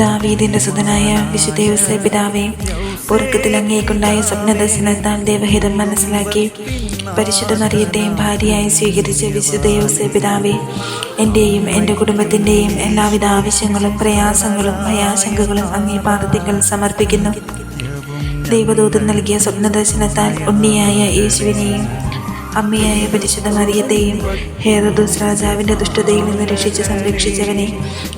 ദാവീദിന്റെ സുതനായ വിശുദ്ധ പിതാവേ ഉറക്കത്തിൽ അങ്ങേക്കുണ്ടായ സ്വപ്നദർശനത്താൽ ദേവഹിതം മനസ്സിലാക്കി. പരിശുദ്ധ മറിയത്തെയും ഭാര്യയായി സ്വീകരിച്ച വിശുദ്ധ പിതാവേ എന്റെയും എന്റെ കുടുംബത്തിന്റെയും എല്ലാവിധ ആവശ്യങ്ങളും പ്രയാസങ്ങളും ഭയാശങ്കകളും അങ്ങേ പാദത്തിങ്കൽ സമർപ്പിക്കുന്നു. ദൈവദൂതൻ നൽകിയ സ്വപ്നദർശനത്താൽ ഉണ്ണിയായ യേശുവിനെയും അമ്മയായ പരിശുദ്ധ മറിയത്തെയും ഹേറദൂസ് രാജാവിന്റെ ദുഷ്ടതയിൽ നിന്ന് രക്ഷിച്ച് സംരക്ഷിച്ചവനെ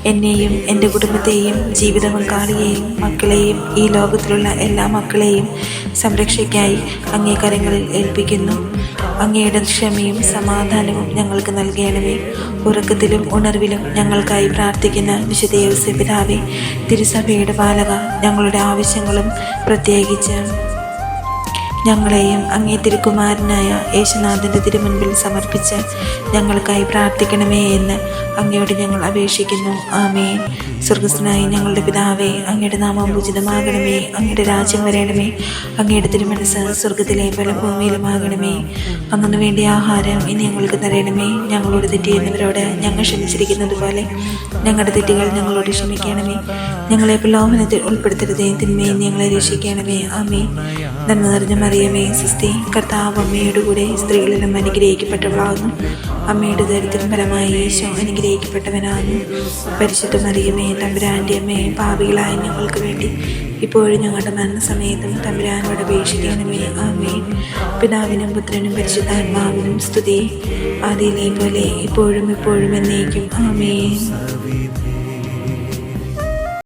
എന്നെയും എന്റെ കുടുംബത്തെയും ജീവിത പങ്കാളിയെയും മക്കളെയും ഈ ലോകത്തിലുള്ള എല്ലാ മക്കളെയും സംരക്ഷയ്ക്കായി അങ്ങേ കരങ്ങളിൽ ഏൽപ്പിക്കുന്നു. അങ്ങയുടെ ക്ഷമയും സമാധാനവും ഞങ്ങൾക്ക് നൽകണമേ. ഉറക്കത്തിലും ഉണർവിലും ഞങ്ങൾക്കായി പ്രാർത്ഥിക്കുന്ന വിശുദ്ധ പിതാവേ തിരുസഭയുടെ പാലക ഞങ്ങളുടെ ആവശ്യങ്ങളും പ്രത്യേകിച്ച് ഞങ്ങളെയും അങ്ങേ തിരുക്കുമാരനായ യേശുനാഥന്റെ തിരുമുൻപിൽ സമർപ്പിച്ച് ഞങ്ങൾക്കായി പ്രാർത്ഥിക്കണമേ എന്ന് അങ്ങയോട് ഞങ്ങൾ അപേക്ഷിക്കുന്നു. ആമേൻ. സ്വർഗസ്നായി ഞങ്ങളുടെ പിതാവേ അങ്ങയുടെ നാമം ഉചിതമാകണമേ അങ്ങയുടെ രാജ്യം വരണമേ. അങ്ങയുടെ തിരുമനസ് സ്വർഗത്തിലെ പല ഭൂമിയിലുമാകണമേ അങ്ങനെ വേണ്ടി ആഹാരം ഇനി ഞങ്ങൾക്ക് തരണമേ. ഞങ്ങളോട് തെറ്റിയുന്നവരോട് ഞങ്ങൾ ക്ഷമിച്ചിരിക്കുന്നത് പോലെ ഞങ്ങളുടെ തെറ്റുകൾ ഞങ്ങളോട് ക്ഷമിക്കണമേ. ഞങ്ങളെ പ്രലോഭനത്തിൽ ഉൾപ്പെടുത്തരുതേ തിന്മയെ ഞങ്ങളെ രക്ഷിക്കണമേ. ആമേ നന്മ നിറഞ്ഞ മറിയമേ സിസ്തി കർത്താവ് അമ്മയുടെ കൂടെ സ്ത്രീകളിലും അനുഗ്രഹിക്കപ്പെട്ടവളാകുന്നു. അമ്മയുടെ ദരിദ്രം പരമായി ഈശോ അനുഗ്രഹിക്കപ്പെട്ടവനാകുന്നു. പരിശുദ്ധ മറിയമേ തമ്പുരാന്റെ അമ്മയെ പാപികളായ ഞങ്ങൾക്ക് വേണ്ടി. ഇപ്പോഴും ഞങ്ങളുടെ മരണസമയത്തും തമ്പുരാനോട് അപേക്ഷിക്കണമേ. ആമേൻ. പിതാവിനും പുത്രനും പരിശുദ്ധാത്മാവിനും സ്തുതി. ആദിയിലെ പോലെ ഇപ്പോഴും ഇപ്പോഴും എന്നേക്കും. ആമേ